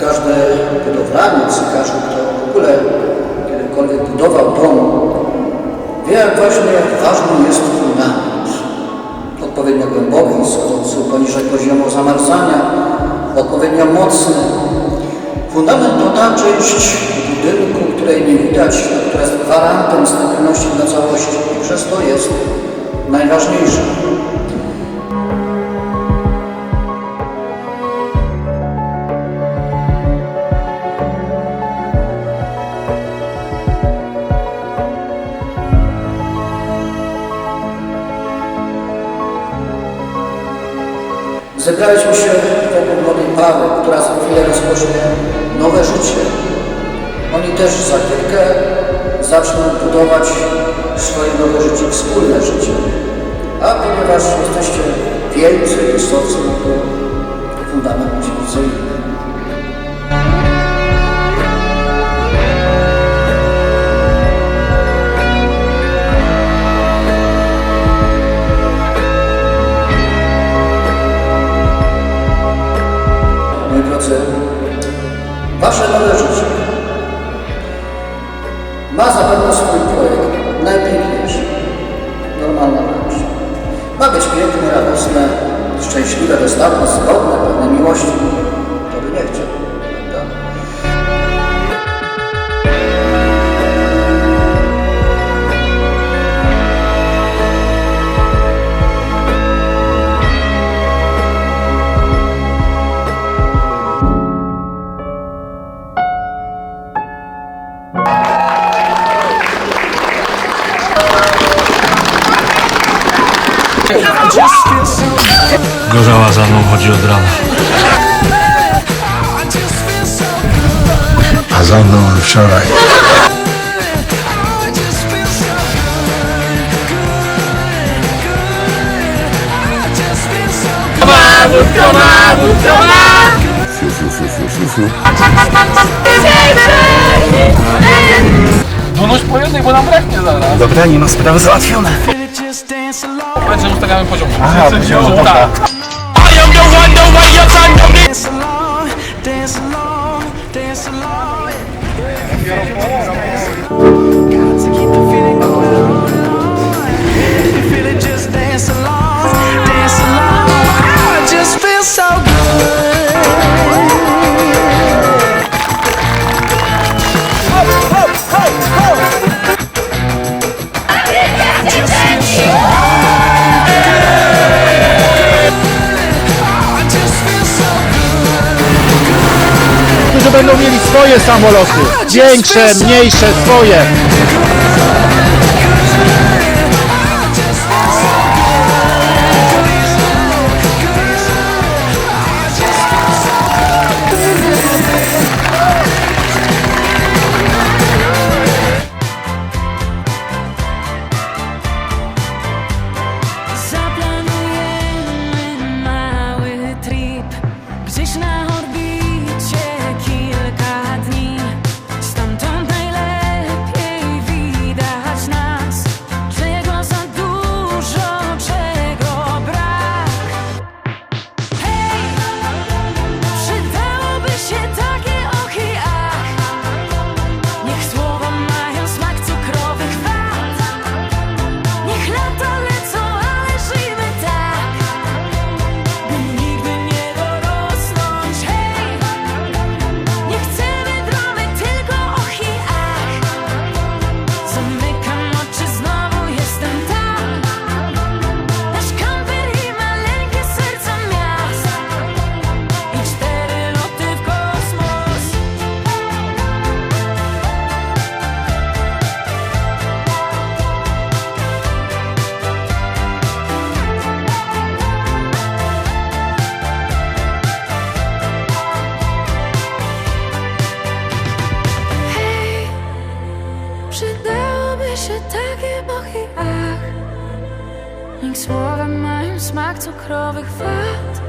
Każdy budowlaniec, każdy, kto w ogóle kiedykolwiek budował dom, wie jak właśnie ważny jest fundament. Odpowiednio głęboki, schodzący poniżej poziomu zamarzania, odpowiednio mocny. Fundament to ta część budynku, której nie widać, która jest gwarantem stabilności dla całości i przez to jest najważniejsza. Zebraliśmy się wokół młodej pary, która za chwilę rozpocznie nowe życie. Oni też za chwilkę zaczną budować swoje nowe życie, wspólne życie. A ponieważ jesteście wielcy, no to fundament musi co. zapewne swój projekt, najpiękniejszy, normalna rzecz. Ma być piękne, radosne, szczęśliwe, dostawne, zgodne, pełne miłości. To by nie chciał, Gorzała za mną chodzi od rana. A za mną wczoraj. Donoś po jednej, bo nam braknie zaraz. Dobra, nie ma sprawy załatwione. Że ustawiamy poziom. Aha, poziom, tak. dance along, dance along, dance along. Swoje samoloty. Większe, mniejsze, swoje. Ще так і бог і ах, як слова мають смак цукрових ват.